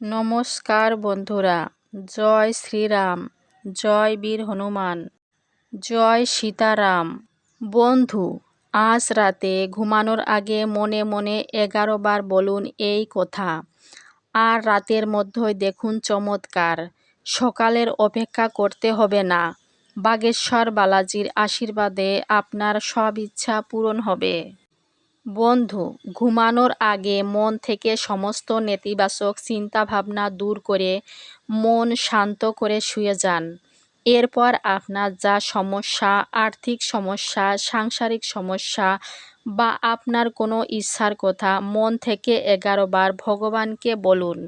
নমস্কার বন্ধুরা, জয় শ্রীরাম, জয় বীর হনুমান, জয় সীতারাম। বন্ধু, আজ রাতে ঘুমানোর আগে মনে মনে এগারো বার বলুন এই কথা। আর রাতের মধ্যেই দেখুন চমৎকার। সকালের অপেক্ষা করতে হবে না। বাগেশ্বর বালাজির আশীর্বাদে আপনার সব ইচ্ছা পূরণ হবে। বন্ধু, ঘুমানোর আগে মন থেকে সমস্ত নেতিবাচক চিন্তাভাবনা দূর করে মন শান্ত করে শুয়ে যান। এরপর আপনার যা সমস্যা, আর্থিক সমস্যা, সাংসারিক সমস্যা বা আপনার কোনো ইচ্ছার কথা মন থেকে এগারো বার ভগবানকে বলুন।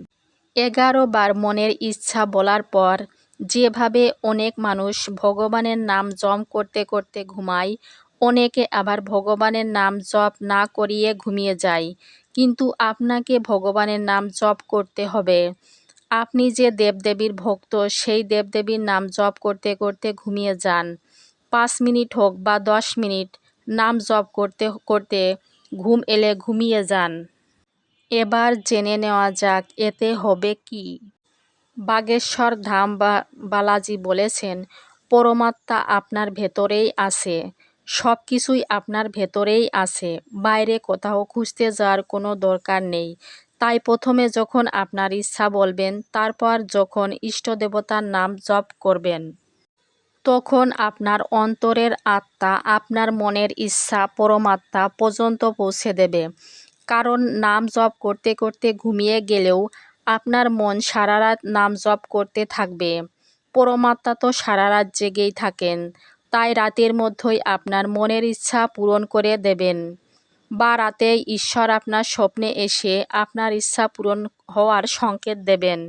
এগারো বার মনের ইচ্ছা বলার পর যেভাবে অনেক মানুষ ভগবানের নাম জম করতে করতে ঘুমায় অনেকে আবার ভগবানের নাম জপ না করিয়ে ঘুমিয়ে যায়। কিন্তু আপনাকে ভগবানের নাম জপ করতে হবে। আপনি যে দেবদেবীর ভক্ত, সেই দেবদেবীর নাম জপ করতে করতে ঘুমিয়ে যান। পাঁচ মিনিট হোক বা দশ মিনিট নাম জপ করতে করতে ঘুম এলে ঘুমিয়ে যান। এবার জেনে নেওয়া যাক, এতে হবে কি? বাগেশ্বর ধাম বা বালাজি বলেছেন, পরমাত্মা আপনার ভেতরেই আছে। সব কিছুই আপনার ভেতরেই আছে। বাইরে কোথাও খুঁজতে যাওয়ার কোনো দরকার নেই। তাই প্রথমে যখন আপনার ইচ্ছা বলবেন, তারপর যখন ইষ্ট দেবতার নাম জপ করবেন, তখন আপনার অন্তরের আত্মা, আপনার মনের ইচ্ছা, পরমাত্মা পর্যন্ত পৌঁছে দেবে। কারণ নাম জপ করতে করতে ঘুমিয়ে গেলেও আপনার মন সারা রাত নাম জপ করতে থাকবে। পরমাত্মা তো সারা রাত জেগেই থাকেন। তাই রাতের মধ্যেই আপনার মনের ইচ্ছা পূরণ করে দেবেন। বা রাতে ঈশ্বর আপনার স্বপ্নে এসে আপনার ইচ্ছা পূরণ হওয়ার সংকেত দেবেন।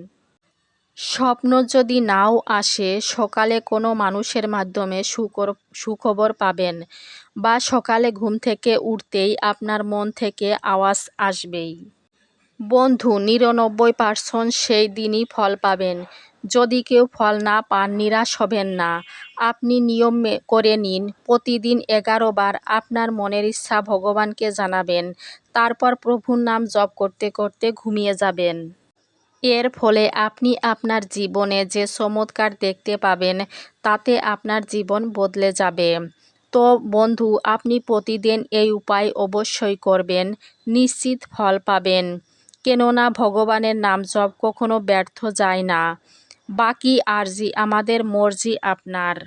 স্বপ্ন যদি নাও আসে, সকালে কোনো মানুষের মাধ্যমে সুকর, সুখবর পাবেন বা সকালে ঘুম থেকে উঠতেই আপনার মন থেকে আওয়াজ আসবেই। বন্ধু, নিরানব্বই পার্সেন্ট সেই দিনই ফল পাবেন। যদি কেউ ফল না পান, নিরাশ হবেন না। আপনি নিয়ম করে নিন। প্রতিদিন এগারো বার আপনার মনের ইচ্ছা ভগবানকে জানাবেন। তারপর প্রভুর নাম জপ করতে করতে ঘুমিয়ে যাবেন। এর ফলে আপনি আপনার জীবনে যে চমৎকার দেখতে পাবেন, তাতে আপনার জীবন বদলে যাবে। তো বন্ধু, আপনি প্রতিদিন এই উপায় অবশ্যই করবেন। নিশ্চিত ফল পাবেন। কেননা ভগবানের নাম জপ কখনো ব্যর্থ যায় না। বাকি আরজি আমাদের মর্জি আপনার।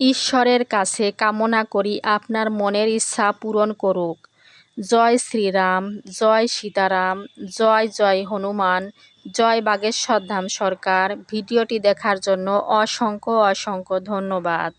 ঈশ্বরের কাছে কামনা করি আপনার মনের ইচ্ছা পূরণ করুক। জয় শ্রীরাম, জয় সীতারাম, জয় জয় হনুমান, জয় বাগেশ্বর ধাম সরকার। ভিডিওটি দেখার জন্য অসংখ্য অসংখ্য ধন্যবাদ।